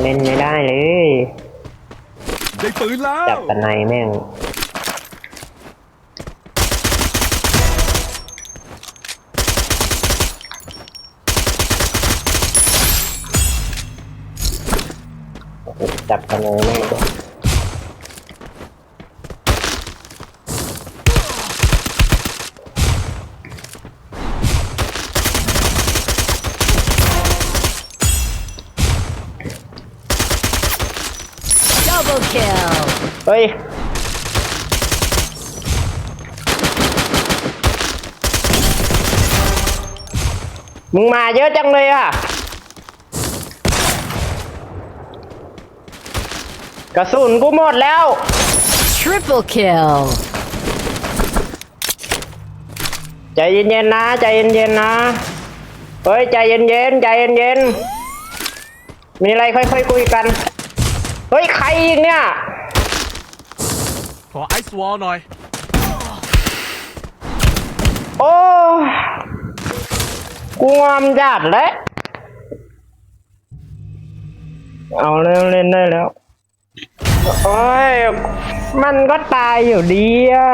เล่นไม่ได้เลย ได้ปืนแล้วจับตะไนแม่ง จับตะไนแม่ง Double kill. เฮ้ย มึงมาเยอะจังเลยอะ กระสุนกูหมดแล้ว Triple kill. ใจเย็นๆนะ ใจเย็นๆนะ เฮ้ย ใจเย็นๆใจเย็นๆมีอะไรค่อยๆคุยกัน เฮ้ย ใครอีกเนี่ย ขอไอซ์วอลหน่อย โอ้ยกูงอมจัดแล้วเอาเล่นเล่นได้แล้ว โอ้ย มันก็ตายอยู่ดีอะ